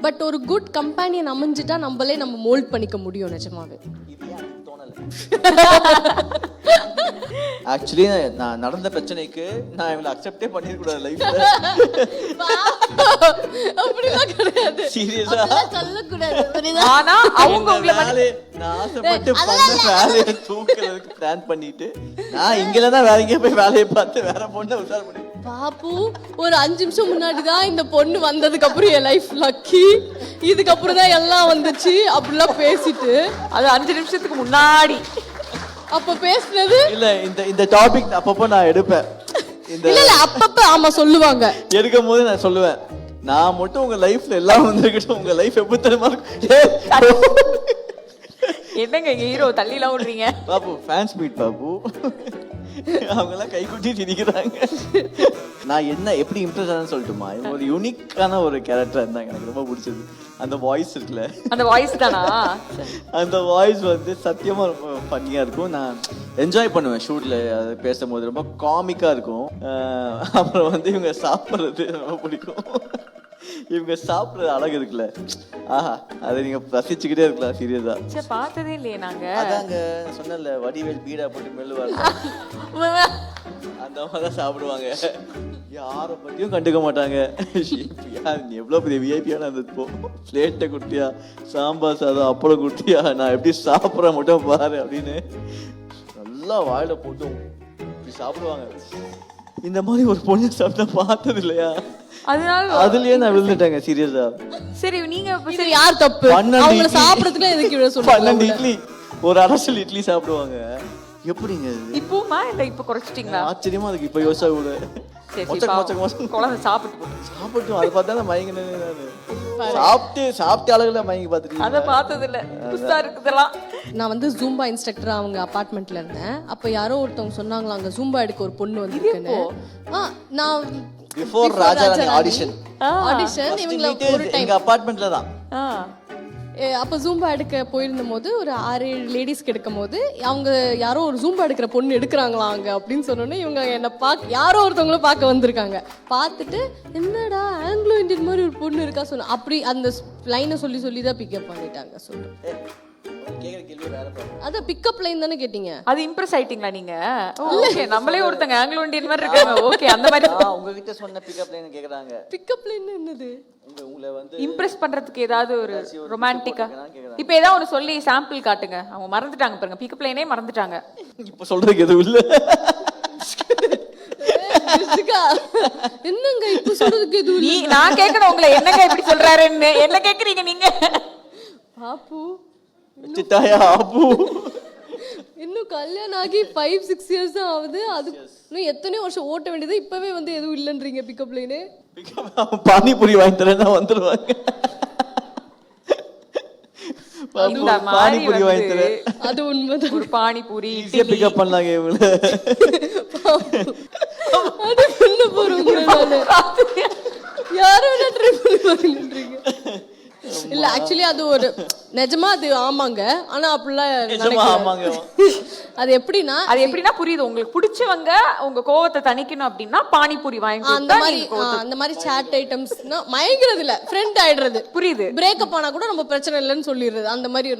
But ஒரு good companion அமைஞ்சிட்டா நம்மளே நம்ம மோல்ட் பண்ணிக்க முடியும் நிஜமாவே. ஆக்சுவலி நான் நடந்த பிரச்சனைக்கு நான் இவங்களை அக்செப்டே பண்ணிருக்க கூடாது லைஃப்ல அப்படிலாம் கிடையாது. சீரியஸா அதெல்லாம் சொல்லக்கூடாது. புரியுதா? ஆனா அவங்க உங்களை மட்டும் வேலையை நான் ஆசைப்பட்டு பண்ண வேலையை தூக்குறதுக்கு பிளான் பண்ணிட்டு நான் இங்கல தான் வேற எங்கேயும் போய் வேலையை பார்த்து வேற பொண்ணை உஷார் பண்ணி பாப்பு ஒரு அஞ்சு நிமிஷம் முன்னாடி தான் இந்த பொண்ணு வந்ததுக்கு அப்புறம் என் லைஃப் லக்கி இதுக்கப்புறம் தான் எல்லாம் வந்துச்சு. அப்படிலாம் பேசிட்டு. அது அஞ்சு நிமிஷத்துக்கு முன்னாடி. அப்ப பேசுனது? இல்ல இந்த இந்த டாபிக் அப்பப்போ நான் எடுப்பேன். இந்த இல்ல இல்ல அப்பப்ப ஆமா சொல்லுவாங்க. எடுக்கும் போது நான் சொல்லுவேன் நான் மட்டும் உங்க லைஃப்ல எல்லாம் வந்துருக்கட்டும். உங்க லைஃப் எப்படி தெரியுமா என்னங்க ஹீரோ தள்ளிலாம் விடுறீங்க பாபு ஃபேன்ஸ் மீட் பாபு. அவங்க எல்லாம் கை குட்டி சிரிக்கிறாங்க நான் என்ன எப்படி இம்ப்ரெஸ் ஆனேன்னு சொல்லட்டுமா? ஒரு யூனிக்கான ஒரு கேரக்டர் இருந்தாங்க எனக்கு ரொம்ப பிடிச்சது. அந்த வாய்ஸ் இருக்குல்ல. அந்த வாய்ஸ் தானா? அந்த வாய்ஸ் வந்து சத்தியமா ரொம்ப ஃபன்னியா இருக்கும். நான் என்ஜாய் பண்ணுவேன் ஷூட்ல அது பேசும்போது. ரொம்ப காமிக்கா இருக்கும். அப்புறம் வந்து இவங்க சாப்பிட்றது ரொம்ப பிடிக்கும். இவங்க சாப்பிட்றது அழகு இருக்குல்ல. ஆஹா அதை நீங்க ரசிச்சுக்கிட்டே இருக்கலாம் சீரியஸா. சே பார்த்ததே இல்லையே நாங்க. அதாங்க சொன்னல வடிவேல் பீடா போட்டு மெல்லுவாங்க அந்த மாதிரி தான் சாப்பிடுவாங்க. யாரை பத்தியும் கண்டுக்க மாட்டாங்க. யார் நீ எவ்வளோ பெரிய விஐபியான அந்த பிளேட்டை குட்டியா சாம்பார் சாதம் அப்பளம் குட்டியா நான் எப்படி சாப்பிட்றேன் மட்டும் பாரு அப்படின்னு. நல்லா வாயில போட்டு இப்படி சாப்பிடுவாங்க. இந்த மாதிரி ஒரு பொண்ணு சாப்பிட்டா பார்த்தது இல்லையா அதனால அதுலயே நான் விழுந்துட்டேங்க சீரியஸா சரி நீங்க இது யார் தப்பு? அவங்கள இட்லி. சாப்பிடறதுல எதுக்கு இவ்வளவு பன்னெண்டு சொல்லுவாங்க இட்லி. ஒரு அரசல் இட்லி சாப்பிடுவாங்க. எப்படிங்க இது? இப்பவுமா இல்ல இப்ப குறைச்சிட்டீங்களா? ஆச்சரியமா இருக்கு இப்ப யோசிச்சா கூட. சரி சரி குழந்தை சாப்பிட்டு போட்டு. சாப்பிட்டு அதை பார்த்தா தான் மயங்கினேன் நானு. சாப்பிட்டு சாப்பிட்ட அழகுல மயங்கி அத பார்த்துட்டு பார்த்தது இல்ல புதுசா இருக்குதெல்லாம் நான் வந்து ஜூம்பா இன்ஸ்ட்ரக்டரா அவங்க அபார்ட்மெண்ட்ல இருந்தேன். அப்ப யாரோ ஒருத்தவங்க சொன்னாங்களா அங்க ஜூம்பா எடுக்க ஒரு பொண்ணு வந்திருக்குன்னு. ஆ நான் பிஃபோர் ராஜாராணி ஆடிஷன் ஆடிஷன் இவங்கள ஒரு டைம் எங்க அபார்ட்மெண்ட்ல தான். அப்ப ஜூம்பா எடுக்க போயிருந்த போது ஒரு ஆறு ஏழு லேடிஸ்க்கு எடுக்கும் போது அவங்க யாரோ ஒரு ஜூம்பா எடுக்கிற பொண்ணு எடுக்கிறாங்களா அங்க அப்படின்னு சொன்னோன்னே இவங்க என்ன பார்க்க யாரோ ஒருத்தவங்களும் பார்க்க வந்திருக்காங்க. பார்த்துட்டு என்னடா ஆங்கிலோ இந்தியன் மாதிரி ஒரு பொண்ணு இருக்கா? சொன்ன அப்படி அந்த லைனை சொல்லி சொல்லி தான் பிக்கப் பண்ணிட்டாங்க சொல்லு அதான் பிக்கப் லைன் தானே கேட்டீங்க? அது இம்ப்ரெஸ் ஆயிட்டீங்களா நீங்க? ஓகே நம்மளே ஒருத்தங்க ஆங்கிலோ இந்தியன் மாதிரி இருக்காங்க. ஓகே அந்த மாதிரி. உங்ககிட்ட சொன்ன பிக்கப் லைன் கேக்குறாங்க. பிக்கப் லைன் என்னது? உங்க உங்களை வந்து இம்ப்ரெஸ் பண்றதுக்கு ஏதாவது ஒரு ரொமான்டிக்கா. இப்போ ஏதாவது ஒன்று சொல்லி சாம்பிள் காட்டுங்க. அவங்க மறந்துட்டாங்க பாருங்க. பிக்கப் லைனே மறந்துட்டாங்க. இப்ப சொல்றதுக்கு எதுவும் இல்ல. என்னங்க இப்ப சொல்றதுக்கு எதுவும் நீ நான் கேட்கணும் உங்களை. என்னங்க இப்படி சொல்றாருன்னு. என்ன கேக்குறீங்க நீங்க? பாப்பு வச்சுட்டாயா அப்பு இன்னும் கல்யாணம் ஆகி ஃபைவ் சிக்ஸ் இயர்ஸ் தான் ஆகுது. அது இன்னும் எத்தனையோ வருஷம் ஓட்ட வேண்டியது. இப்பவே வந்து எதுவும் இல்லைன்றீங்க பிக்கப் லைனு பானிபூரி வாங்கி தரேன்னா மாதிரி பானிபூரி வாங்கி வந்து தரேன். அது உண்மைதான். ஒரு பானிபூரி ஈஸியா பிக்கப் பண்ணலாங்க இவங்கள அது பண்ண போறோம் ட்ரை பண்ணி இல்ல ஆக்சுவலி அது ஒரு நிஜமா அது ஆமாங்க. ஆனா அப்படிலாம் நிஜமா நினைக்கல. ஆமாங்க. அது எப்படின்னா அது எப்படின்னா புரியுது உங்களுக்கு பிடிச்சவங்க உங்க கோவத்தை தணிக்கணும் அப்படின்னா பானிபூரி வாங்கி அந்த மாதிரி அந்த மாதிரி சாட் ஐட்டம்ஸ்னா மயங்கிறது இல்ல ஃப்ரெண்ட் ஆயிடுறது. புரியுது. பிரேக்கப் ஆனா கூட நம்ம பிரச்சனை இல்லைன்னு சொல்லிடுறது. அந்த மாதிரி